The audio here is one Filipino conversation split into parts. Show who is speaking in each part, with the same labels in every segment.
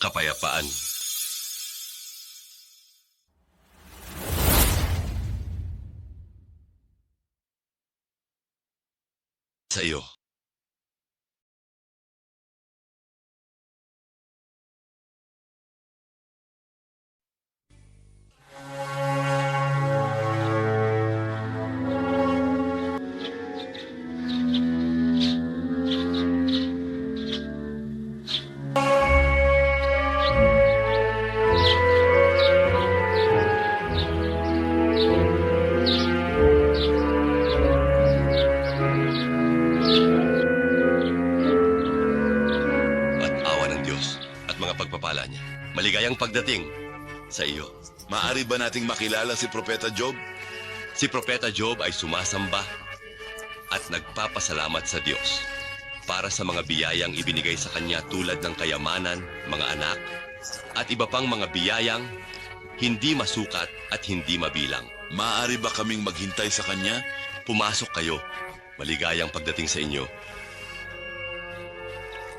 Speaker 1: kapayapaan. Sa iyo. Pagpapala niya. Maligayang pagdating sa iyo.
Speaker 2: Maari ba nating makilala si Propeta Job?
Speaker 1: Si Propeta Job ay sumasamba at nagpapasalamat sa Diyos para sa mga biyayang ibinigay sa kanya tulad ng kayamanan, mga anak, at iba pang mga biyayang hindi masukat at hindi mabilang.
Speaker 2: Maari ba kaming maghintay sa kanya?
Speaker 1: Pumasok kayo. Maligayang pagdating sa inyo.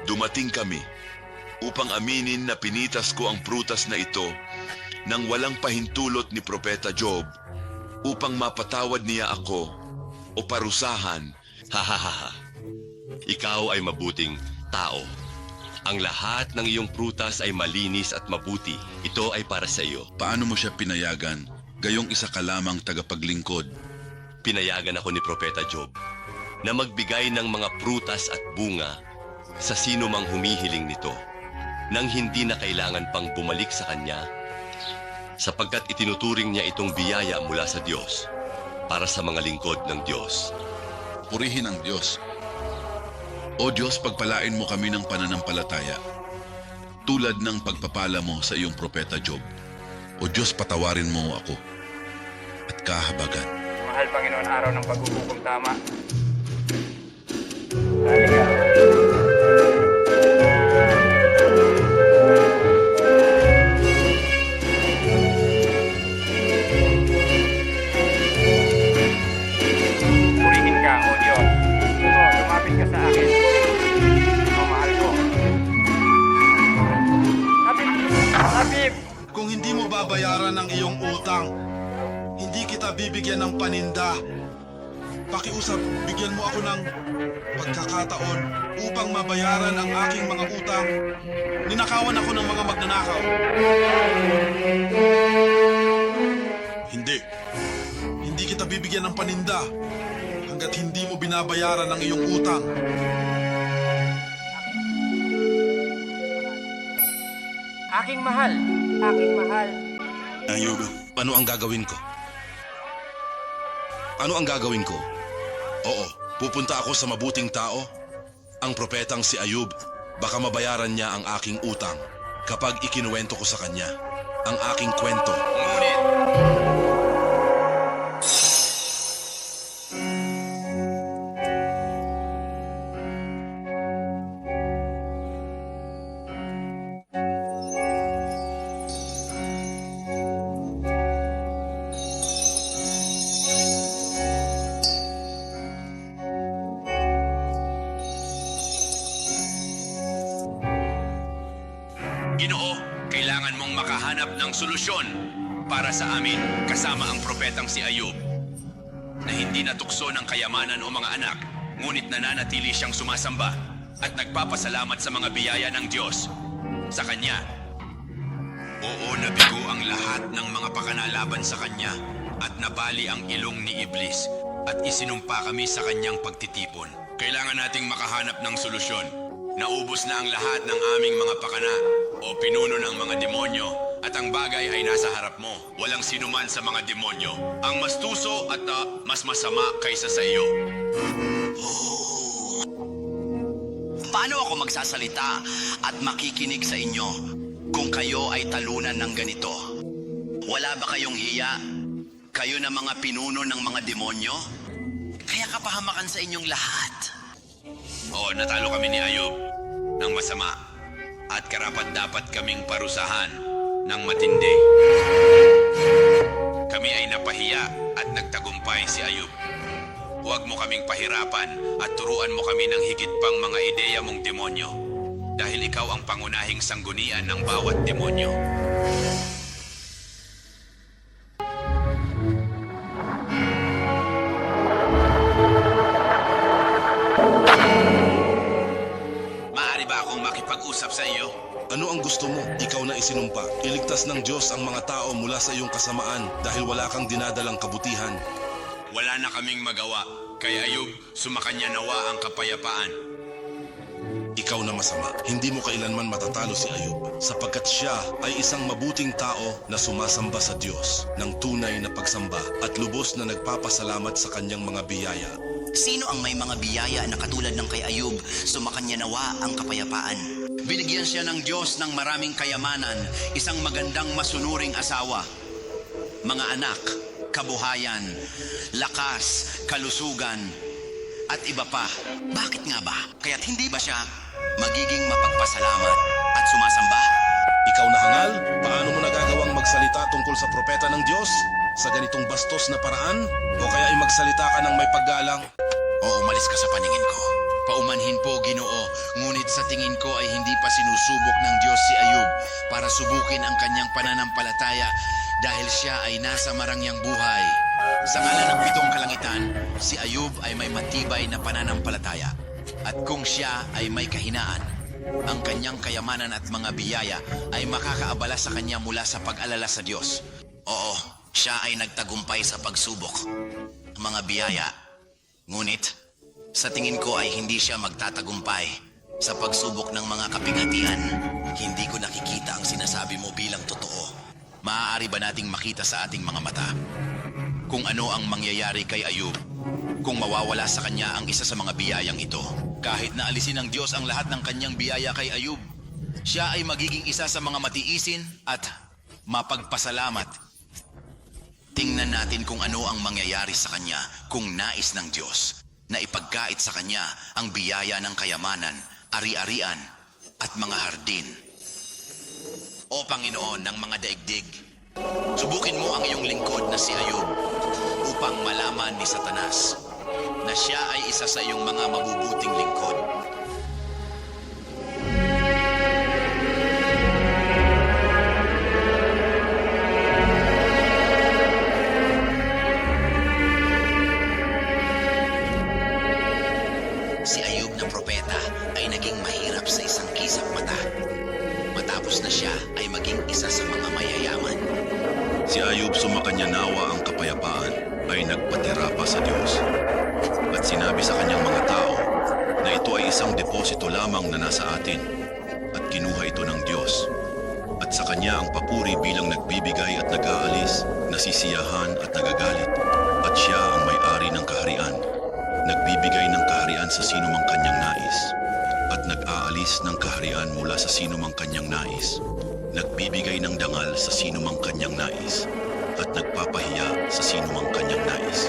Speaker 2: Dumating kami upang aminin na pinitas ko ang prutas na ito nang walang pahintulot ni Propeta Job upang mapatawad niya ako o parusahan.
Speaker 1: Hahaha. Ikaw ay mabuting tao. Ang lahat ng iyong prutas ay malinis at mabuti. Ito ay para sa iyo.
Speaker 2: Paano mo siya pinayagan? Gayong isa ka lamang tagapaglingkod.
Speaker 1: Pinayagan ako ni Propeta Job na magbigay ng mga prutas at bunga sa sino mang humihiling nito nang hindi na kailangan pang bumalik sa kanya sapagkat itinuturing niya itong biyaya mula sa Diyos para sa mga lingkod ng Diyos.
Speaker 2: Purihin ang Diyos. O Diyos, pagpalain mo kami ng pananampalataya. Tulad ng pagpapala mo sa iyong propeta Job. O Diyos, patawarin mo ako at kahabagan.
Speaker 3: Mahal Panginoon, araw ng paghuhukom tama. Halika.
Speaker 4: Babayaran ang iyong utang, hindi kita bibigyan ng paninda. Pakiusap, bigyan mo ako ng pagkakataon upang mabayaran ang aking mga utang. Ninakawan ako ng mga magnanakaw. Hindi. Hindi kita bibigyan ng paninda hanggat hindi mo binabayaran ang iyong utang.
Speaker 3: Aking mahal. Aking mahal.
Speaker 5: Ayub, ano ang gagawin ko? Ano ang gagawin ko? Oo, pupunta ako sa mabuting tao. Ang propetang si Ayub, baka mabayaran niya ang aking utang kapag ikinuwento ko sa kanya ang aking kwento. Ngunit,
Speaker 6: sa amin kasama ang propetang si Ayub na hindi natukso ng kayamanan o mga anak, ngunit nananatili siyang sumasamba at nagpapasalamat sa mga biyaya ng Diyos. Sa Kanya, Oo, nabigo ang lahat ng mga pakanalaban sa Kanya at nabali ang ilong ni Iblis at isinumpa kami sa Kanyang pagtitipon. Kailangan nating makahanap ng solusyon. Naubos na ang lahat ng aming mga pakana o pinuno ng mga demonyo at ang bagay ay nasa harap mo. Walang sinuman sa mga demonyo ang mas tuso at ah, mas masama kaysa sa iyo.
Speaker 7: Paano ako magsasalita at makikinig sa inyo kung kayo ay talunan ng ganito? Wala ba kayong hiya? Kayo na mga pinuno ng mga demonyo? Kaya kapahamakan sa inyong lahat.
Speaker 6: Oo, natalo kami ni Ayub ng masama at karapat dapat kaming parusahan ng matindi. Kami ay napahiya at nagtagumpay si Ayub. Huwag mo kaming pahirapan at turuan mo kami ng higit pang mga ideya mong demonyo.
Speaker 8: dahil ikaw ang pangunahing sanggunian ng bawat demonyo. Maaari ba akong makipag-usap sa iyo?
Speaker 5: Ano ang gusto mo? Ikaw na isinumpa. Iligtas ng Diyos ang mga tao mula sa iyong kasamaan dahil wala kang dinadalang kabutihan.
Speaker 8: Wala na kaming magawa. Kaya Ayub, sumakanya nawa ang kapayapaan.
Speaker 5: Ikaw na masama. Hindi mo kailanman matatalo si Ayub sapagkat siya ay isang mabuting tao na sumasamba sa Diyos ng tunay na pagsamba at lubos na nagpapasalamat sa kanyang mga biyaya.
Speaker 6: Sino ang may mga biyaya na katulad ng kay Ayub, sumakanya nawa ang kapayapaan? Binigyan siya ng Diyos ng maraming kayamanan, isang magandang masunuring asawa, mga anak, kabuhayan, lakas, kalusugan, at iba pa. Bakit nga ba? Kaya't hindi ba siya magiging mapagpasalamat at sumasamba?
Speaker 5: Ikaw na hangal, paano mo nagagawang magsalita tungkol sa propeta ng Diyos? Sa ganitong bastos na paraan? O kaya ay magsalita ka ng may paggalang?
Speaker 6: O umalis ka sa paningin ko. Paumanhin po, Ginoo, ngunit sa tingin ko ay hindi pa sinusubok ng Diyos si Ayub para subukin ang kanyang pananampalataya dahil siya ay nasa marangyang buhay. Sa ngalan ng pitong kalangitan, si Ayub ay may matibay na pananampalataya. At kung siya ay may kahinaan, ang kanyang kayamanan at mga biyaya ay makakaabala sa kanya mula sa pag-alala sa Diyos. Oo, siya ay nagtagumpay sa pagsubok. Mga biyaya, ngunit sa tingin ko ay hindi siya magtatagumpay sa pagsubok ng mga kapighatian. Hindi ko nakikita ang sinasabi mo bilang totoo. Maaari ba nating makita sa ating mga mata kung ano ang mangyayari kay Ayub kung mawawala sa kanya ang isa sa mga biyayang ito? Kahit na alisin ng Diyos ang lahat ng kanyang biyaya kay Ayub, siya ay magiging isa sa mga matiisin at mapagpasalamat Tingnan natin kung ano ang mangyayari sa kanya kung nais ng Diyos na ipagkait sa kanya ang biyaya ng kayamanan, ari-arian at mga hardin. O Panginoon ng mga daigdig, subukin mo ang iyong lingkod na si Ayub upang malaman ni Satanas na siya ay isa sa iyong mga mabubuting lingkod. Isang mata. Matapos na siya ay maging isa sa mga mayayaman.
Speaker 2: Si Ayub sumakanya nawa ang kapayapaan ay nagpatira pa sa Diyos. At sinabi sa kanyang mga tao na ito ay isang deposito lamang na nasa atin at kinuha ito ng Diyos. At sa kanya ang papuri bilang nagbibigay at nag-aalis, nasisiyahan at nagagalit. At siya ang may-ari ng kaharian, nagbibigay ng kaharian sa sino mang kanyang nais nag-aalis ng kaharian mula sa sino mang kanyang nais. Nagbibigay ng dangal sa sino mang kanyang nais at nagpapahiya sa sino mang kanyang nais.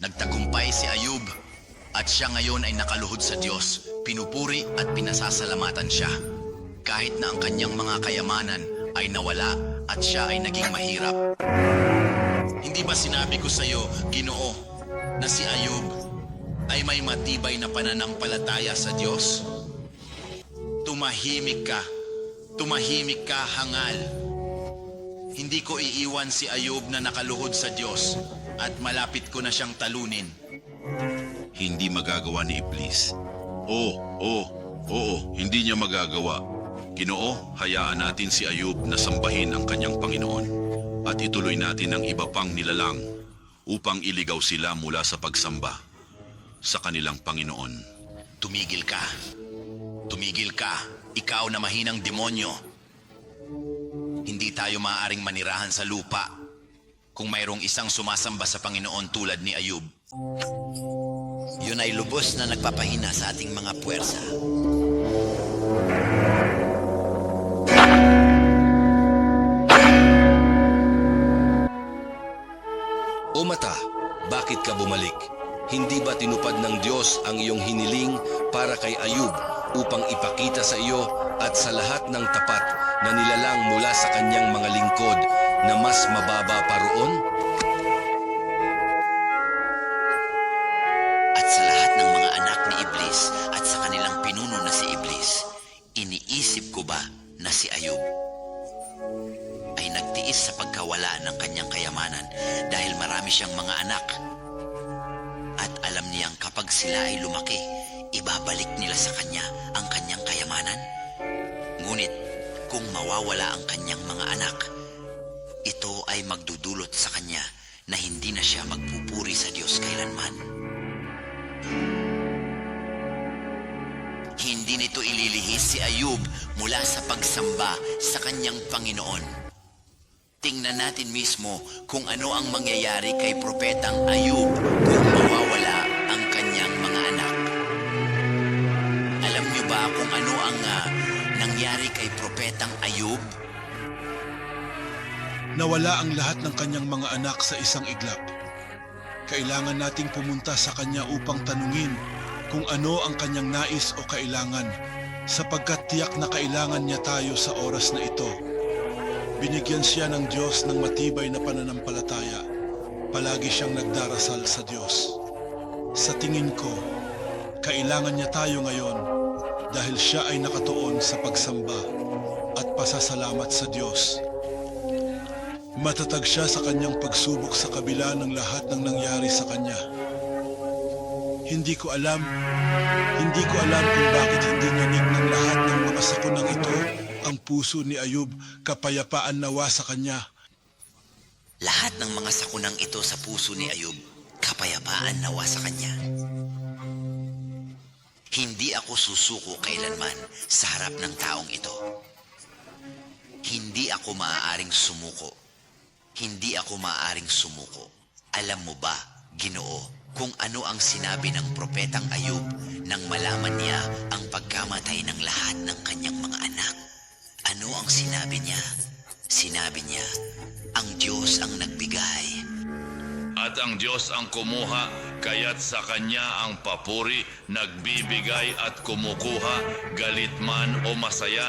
Speaker 6: Nagtagumpay si Ayub at siya ngayon ay nakaluhod sa Diyos. Pinupuri at pinasasalamatan siya. Kahit na ang kanyang mga kayamanan ay nawala at siya ay naging mahirap. Hindi ba sinabi ko sa iyo, Ginoo, na si Ayub ay may matibay na pananampalataya sa Diyos? Tumahimik ka. Tumahimik ka, hangal. Hindi ko iiwan si Ayub na nakaluhod sa Diyos at malapit ko na siyang talunin.
Speaker 2: Hindi magagawa ni Iblis. Oo, oo, oo, hindi niya magagawa. Ginoo, hayaan natin si Ayub na sambahin ang kanyang Panginoon at ituloy natin ang iba pang nilalang upang iligaw sila mula sa pagsamba sa kanilang Panginoon.
Speaker 6: Tumigil ka. Tumigil ka. Ikaw na mahinang demonyo. Hindi tayo maaaring manirahan sa lupa kung mayroong isang sumasamba sa Panginoon tulad ni Ayub. Yun ay lubos na nagpapahina sa ating mga puwersa.
Speaker 1: O mata, bakit ka bumalik? Hindi ba tinupad ng Diyos ang iyong hiniling para kay Ayub upang ipakita sa iyo at sa lahat ng tapat na nilalang mula sa kanyang mga lingkod na mas mababa pa roon?
Speaker 6: At sa lahat ng mga anak ni Iblis at sa kanilang Iniisip ko ba na si Ayub ay nagtiis sa pagkawala ng kanyang kayamanan dahil marami siyang mga anak. Sila ay lumaki, ibabalik nila sa kanya ang kanyang kayamanan. Ngunit kung mawawala ang kanyang mga anak, ito ay magdudulot sa kanya na hindi na siya magpupuri sa Diyos kailanman. Hindi nito ililihis si Ayub mula sa pagsamba sa kanyang Panginoon. Tingnan natin mismo kung ano ang mangyayari kay Propetang Ayub kung mawawala nangyari kay Propetang Ayub?
Speaker 4: Nawala ang lahat ng kanyang mga anak sa isang iglap. Kailangan nating pumunta sa kanya upang tanungin kung ano ang kanyang nais o kailangan sapagkat tiyak na kailangan niya tayo sa oras na ito. Binigyan siya ng Diyos ng matibay na pananampalataya. Palagi siyang nagdarasal sa Diyos. Sa tingin ko, kailangan niya tayo ngayon dahil siya ay nakatuon sa pagsamba at pasasalamat sa Diyos. Matatag siya sa kanyang pagsubok sa kabila ng lahat ng nangyari sa kanya. Hindi ko alam, hindi ko alam kung bakit hindi nanig ng lahat ng mga sakunang ito ang puso ni Ayub kapayapaan nawa sa kanya.
Speaker 6: Lahat ng mga sakunang ito sa puso ni Ayub, kapayapaan nawa sa kanya. Hindi ako susuko kailanman sa harap ng taong ito. Hindi ako maaaring sumuko. Hindi ako maaaring sumuko. Alam mo ba, Ginoo, kung ano ang sinabi ng propetang Ayub nang malaman niya ang pagkamatay ng lahat ng kanyang mga anak? Ano ang sinabi niya? Sinabi niya, ang Diyos ang nagbigay.
Speaker 8: At ang Diyos ang kumuha, kaya't sa Kanya ang papuri, nagbibigay at kumukuha, galit man o masaya.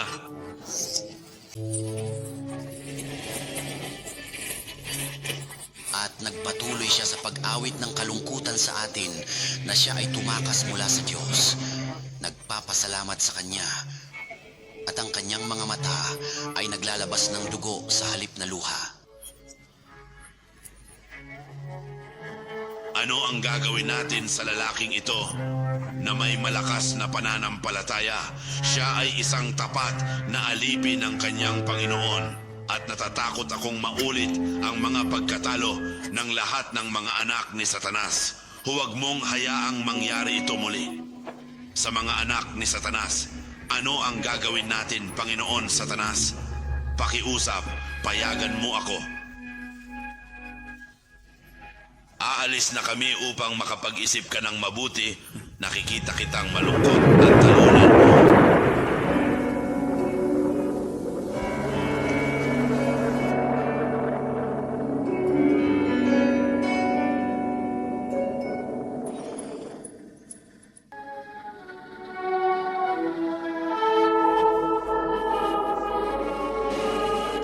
Speaker 6: At nagpatuloy siya sa pag-awit ng kalungkutan sa atin na siya ay tumakas mula sa Diyos. Nagpapasalamat sa Kanya. At ang kanyang mga mata ay naglalabas ng dugo sa halip na luha.
Speaker 5: Ano ang gagawin natin sa lalaking ito na may malakas na pananampalataya? Siya ay isang tapat na alipin ng kanyang Panginoon at natatakot akong maulit ang mga pagkatalo ng lahat ng mga anak ni Satanas. Huwag mong hayaang mangyari ito muli. Sa mga anak ni Satanas, ano ang gagawin natin, Panginoon Satanas? Pakiusap, payagan mo ako. Aalis na kami upang makapag-isip ka ng mabuti. Nakikita kitang malungkot at talunan mo.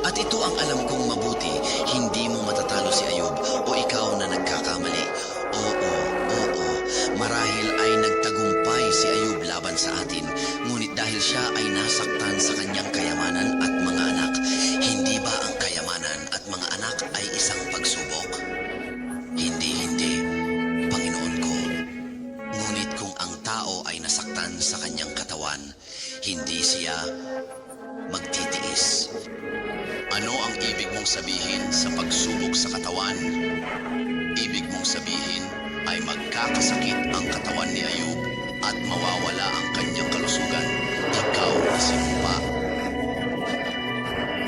Speaker 6: At ito ang alam kong mabuti, hindi mo matatalo si Ayub o ikaw na nagkakamali. Oo, oo, marahil ay nagtagumpay si Ayub laban sa atin, ngunit dahil siya ay nasaktan sa kanyang kayamanan mong sabihin sa pagsubok sa katawan? Ibig mong sabihin ay magkakasakit ang katawan ni Ayub at mawawala ang kanyang kalusugan. Ikaw na sinumpa.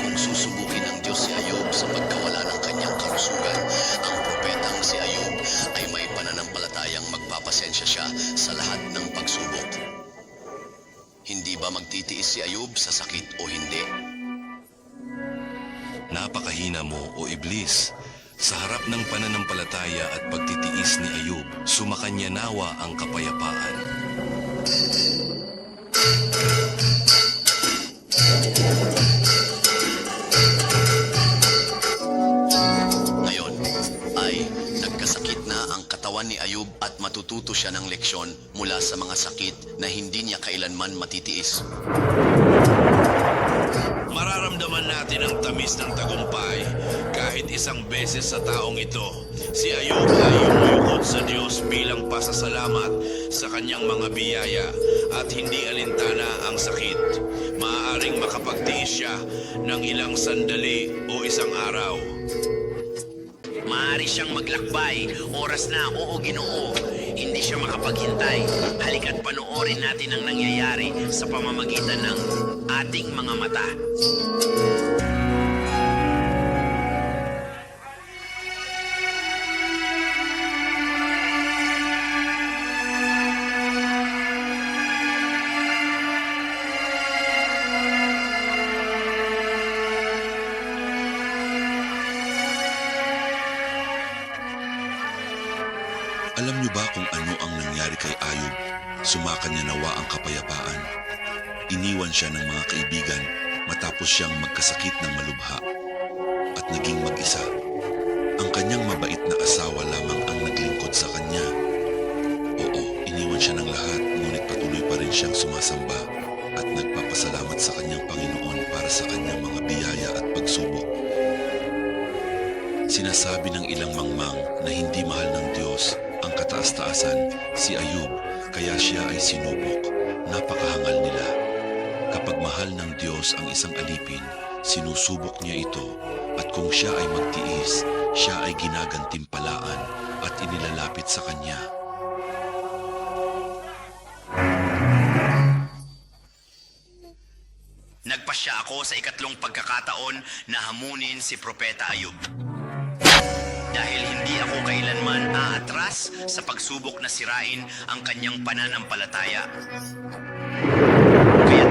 Speaker 6: Kung susubukin ng Diyos si Ayub sa pagkawala ng kanyang kalusugan, ang propetang si Ayub ay may pananampalatayang magpapasensya siya sa lahat ng pagsubok. Hindi ba magtitiis si Ayub sa sakit o hindi?
Speaker 1: Napakahina mo o iblis. Sa harap ng pananampalataya at pagtitiis ni Ayub, sumakanya nawa ang kapayapaan.
Speaker 6: Ngayon ay nagkasakit na ang katawan ni Ayub at matututo siya ng leksyon mula sa mga sakit na hindi niya kailanman matitiis.
Speaker 8: Natin ang tamis ng tagumpay kahit isang beses sa taong ito. Si Ayub ay umuyukot sa Diyos bilang pasasalamat sa kanyang mga biyaya at hindi alintana ang sakit. Maaaring makapagtiis siya ng ilang sandali o isang araw.
Speaker 6: Maaari siyang maglakbay. Oras na, oo ginoo. Hindi siya makapaghintay. Halika't panoorin natin ang nangyayari sa pamamagitan ng ating mga mata.
Speaker 2: Kaibigan matapos siyang magkasakit ng malubha at naging mag-isa. Ang kanyang mabait na asawa lamang ang naglingkod sa kanya. Oo, iniwan siya ng lahat ngunit patuloy pa rin siyang sumasamba at nagpapasalamat sa kanyang Panginoon para sa kanyang mga biyaya at pagsubok. Sinasabi ng ilang mangmang na hindi mahal ng Diyos ang kataas-taasan si Ayub kaya siya ay sinubok. Napakahangal mahal ng Diyos ang isang alipin, sinusubok niya ito at kung siya ay magtiis, siya ay ginagantimpalaan at inilalapit sa kanya.
Speaker 6: Nagpasya ako sa ikatlong pagkakataon na hamunin si Propeta Ayub. Dahil hindi ako kailanman aatras sa pagsubok na sirain ang kanyang pananampalataya.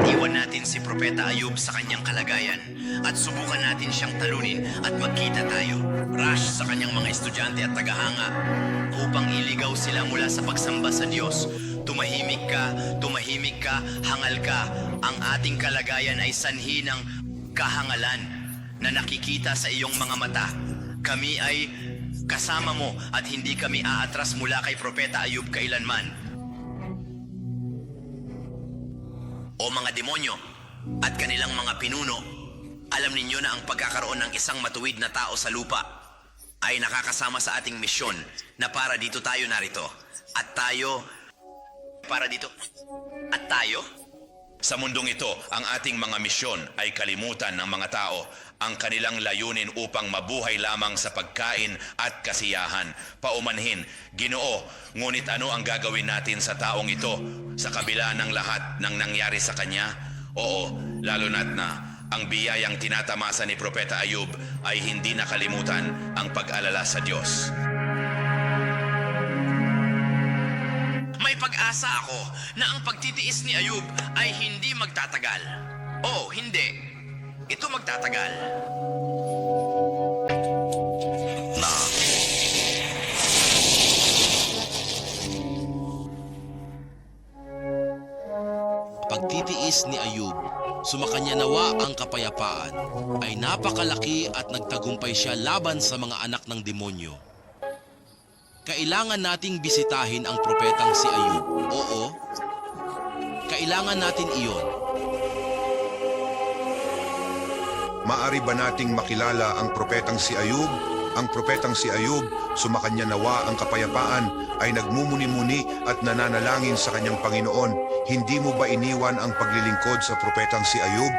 Speaker 6: Iwan natin si Propeta Ayub sa kanyang kalagayan at subukan natin siyang talunin at magkita tayo. Rush sa kanyang mga estudyante at tagahanga upang iligaw sila mula sa pagsamba sa Diyos. Tumahimik ka, tumahimik ka, hangal ka. Ang ating kalagayan ay sanhi ng kahangalan na nakikita sa iyong mga mata. Kami ay kasama mo at hindi kami aatras mula kay Propeta Ayub kailanman. O mga demonyo at kanilang mga pinuno, alam ninyo na ang pagkakaroon ng isang matuwid na tao sa lupa ay nakakasama sa ating misyon na para dito tayo narito. At tayo, para dito, at tayo,
Speaker 8: Sa mundong ito, ang ating mga misyon ay kalimutan ng mga tao ang kanilang layunin upang mabuhay lamang sa pagkain at kasiyahan. Paumanhin, ginoo, ngunit ano ang gagawin natin sa taong ito sa kabila ng lahat ng nangyari sa kanya? Oo, lalo na't na ang biyayang tinatamasa ni Propeta Ayub ay hindi nakalimutan ang pag-alala sa Diyos.
Speaker 6: may pag-asa ako na ang pagtitiis ni Ayub ay hindi magtatagal. Oh, hindi. Ito magtatagal.
Speaker 9: Pagtitiis ni Ayub, sumakanya nawa ang kapayapaan, ay napakalaki at nagtagumpay siya laban sa mga anak ng demonyo. Kailangan nating bisitahin ang propetang si Ayub. Oo, kailangan natin iyon.
Speaker 10: Maari ba nating makilala ang propetang si Ayub? Ang propetang si Ayub, sumakanya nawa ang kapayapaan, ay nagmumuni-muni at nananalangin sa kanyang Panginoon. Hindi mo ba iniwan ang paglilingkod sa propetang si Ayub?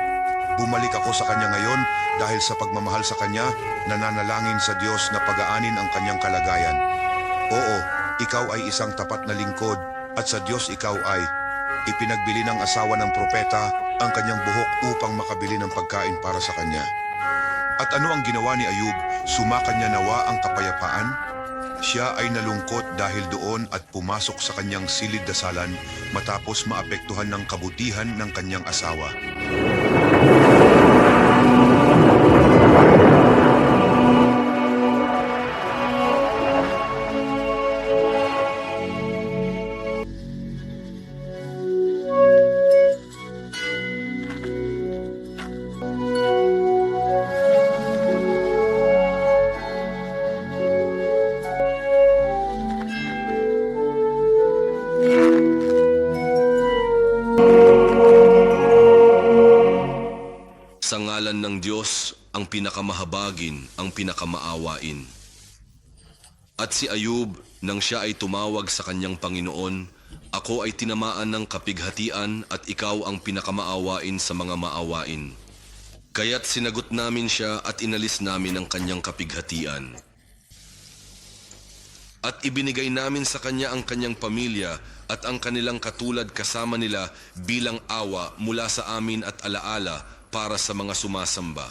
Speaker 10: Bumalik ako sa kanya ngayon dahil sa pagmamahal sa kanya, nananalangin sa Diyos na pagaanin ang kanyang kalagayan. Oo, ikaw ay isang tapat na lingkod at sa Diyos ikaw ay ipinagbili ng asawa ng propeta ang kanyang buhok upang makabili ng pagkain para sa kanya. At ano ang ginawa ni Ayub? Sumakan niya nawa ang kapayapaan? Siya ay nalungkot dahil doon at pumasok sa kanyang silid dasalan matapos maapektuhan ng kabutihan ng kanyang asawa.
Speaker 5: Diyos, ang pinakamahabagin, ang pinakamaawain. At si Ayub, nang siya ay tumawag sa kanyang Panginoon, ako ay tinamaan ng kapighatian at ikaw ang pinakamaawain sa mga maawain. Kaya't sinagot namin siya at inalis namin ang kanyang kapighatian. At ibinigay namin sa kanya ang kanyang pamilya at ang kanilang katulad kasama nila bilang awa mula sa amin at alaala para sa mga sumasamba.